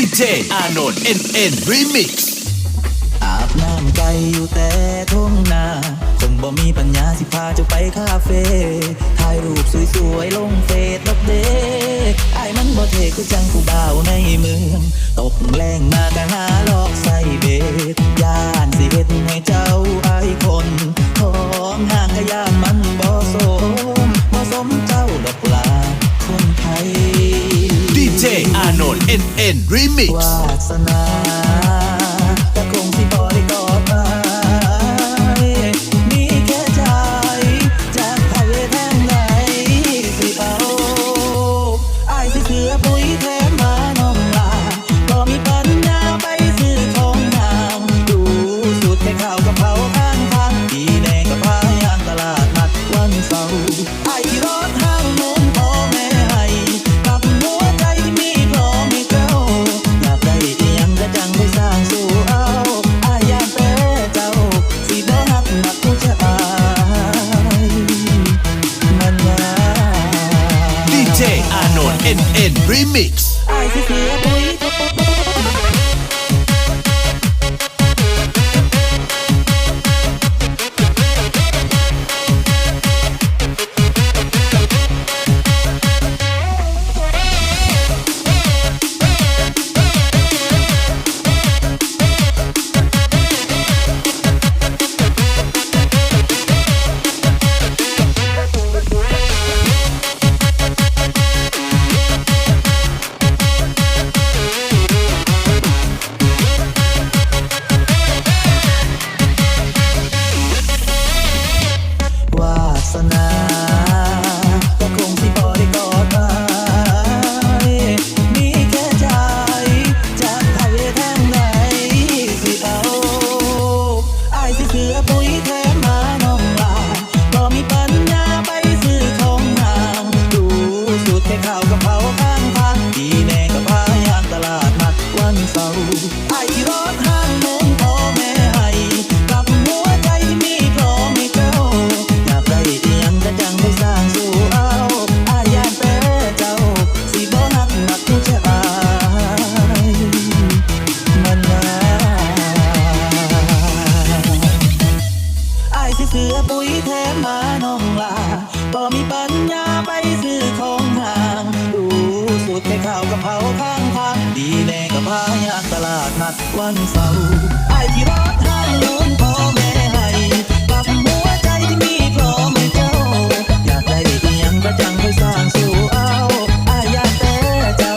ดีเจอานนท์เอ็นเอ็นรีมิกซ์อาบน้ำไกลอยู่แต่ทุ่งนาคงบ่มีปัญญาสิพาเจ้าไปคาเฟ่ถ่ายรูปสวยๆ ลงเฟซดอกเดไอ้ายมันบ่เท่คือจังผู้บ่าวในเมือง ตกแรงมากะหาลอกใส่เบ็ดย่านสิเฮ็ดให้เจ้าานนท์เอ็นเอ็นรีมิกวาสนาแต่คงที่บริกอดไปมีแค่ใจจากไทยแทงไหนสิเอาไอ้สิเสือปุ๋ยแท น เจ้าอยากได้อีหยังก็จังไปสร้างสู่เอาอาญาเป้เจ้าสีเบลล์หนักหนักเช้ามาไอ้เสื้อปุ๋ยแทนมาน้องลาบ่มีปัญญาไปซื้อ ดนัดวันเสาร์อายที่รอทางโน้นพ่อแม่ให้กับหัวใจที่มีพร้อมให้เจ้า อยากได้เอียังก็จังไปสร้างสู่เอาอายอยากแต่เจ้า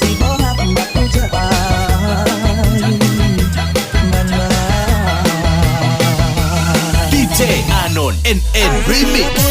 สิบ่ฮักมักผู้ชายมันว่าดีเจอานนท์เอ็นเอ็นรีมิกซ์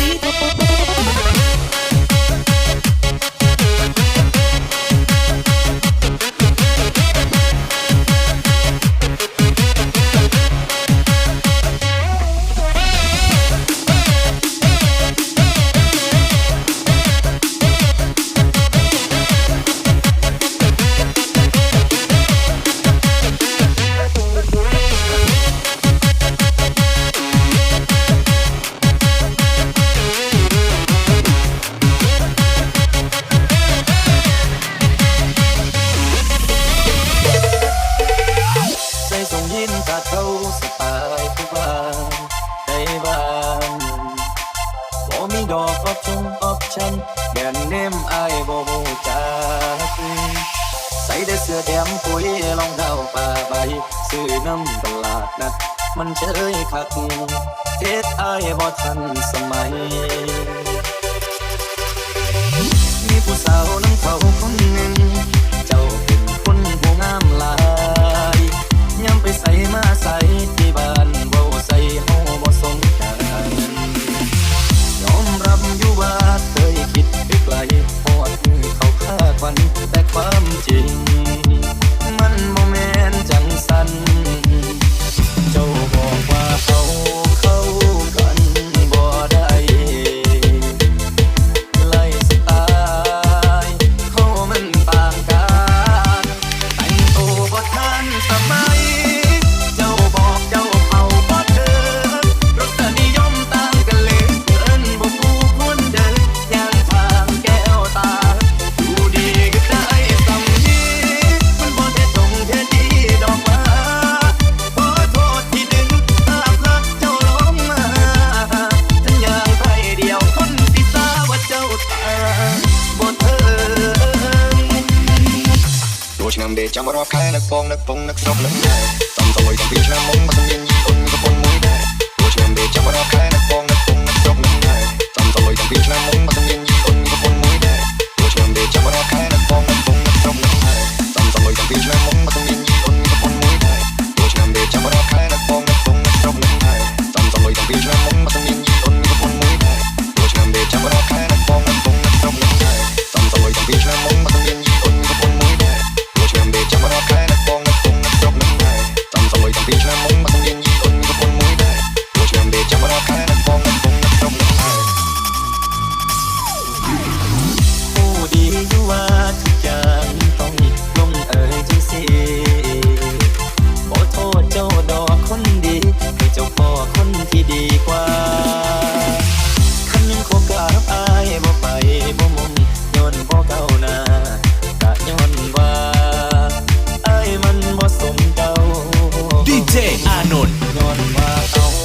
มันเชยคักเฮ็ดอายบ่ทันสมัย มีผู้สาวน้ำเขาคนหนึ่ง เจ้าเป็นคนผู้งามหลายย้ำไปใส่มาใส่ที่บ้านเว้าใส่เฮาบ่สงกันยอมรับอยู่ว่าเคยคิดไปไกลพอดมือเขาฆ่าควันแต่ความจริง ចូលឆ្នាំដេចាំរាប់ខែនឹកបងនឹកពងនឹកស្រុកនឹកណែសំសួយតាំងពីឆ្នាំមុនមកសំមានយីអូនប្រពន្ធមួយដែរចូលឆ្នាំដេចាំរាប់ខែនឹកបងនឹកពងនឹកស្រុកនឹកណែសំសួយតាំងពីឆ្នាំមុនមកសំមាន อานนท์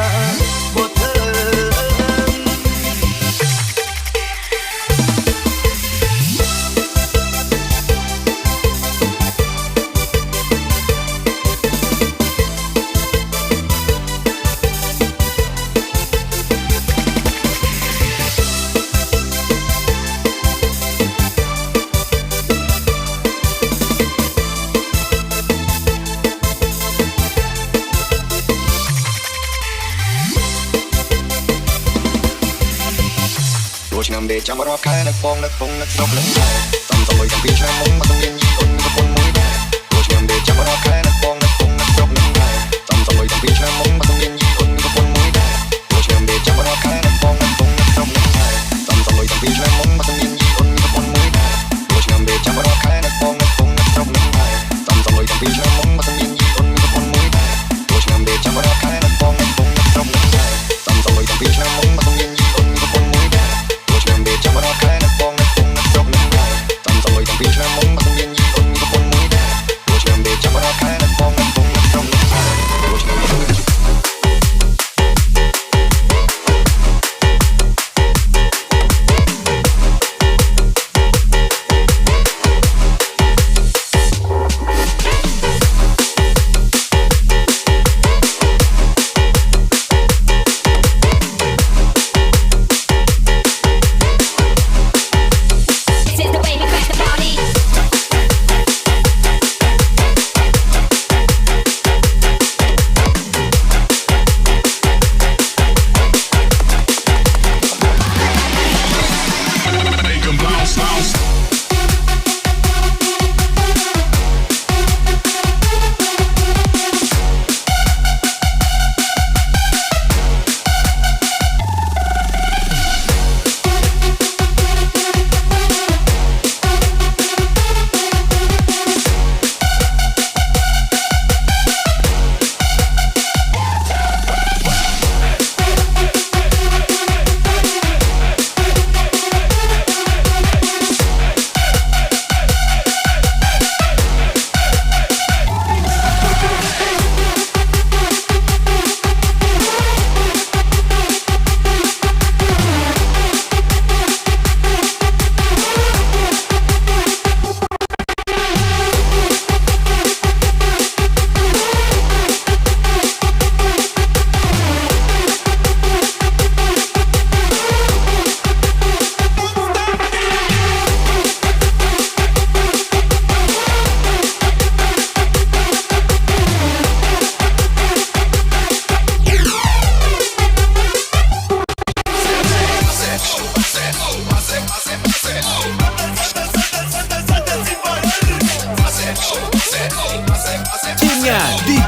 love. ឆ្នាំទេចាំរាប់ខែនៅផងនៅក្នុងនៅក្នុងលឹងតាមទៅយ៉ាងពីឆ្នាំមុនមកទៅមានយីអូនប្រពន្ធមួយដែរឆ្នាំទេចាំរាប់ខែនៅផងនៅក្នុងនៅក្នុងលឹងតាមទៅយ៉ាងពីឆ្នាំមុនមកទៅមានយី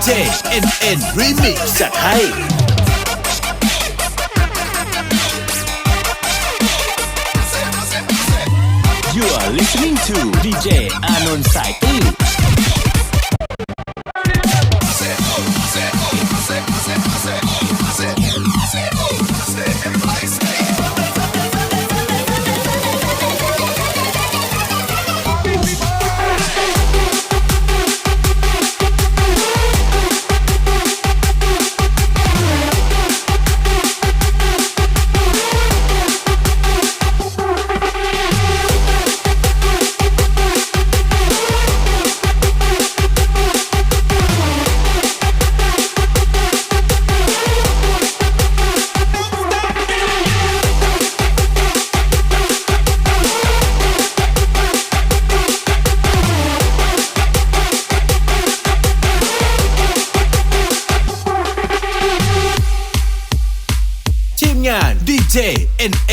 DJ NN Remix จัดให้ You are listening to DJ อานนท์สายตื้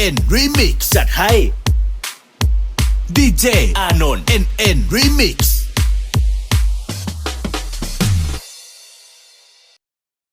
NN Remix จัดให้ DJ อานนท์ NN Remix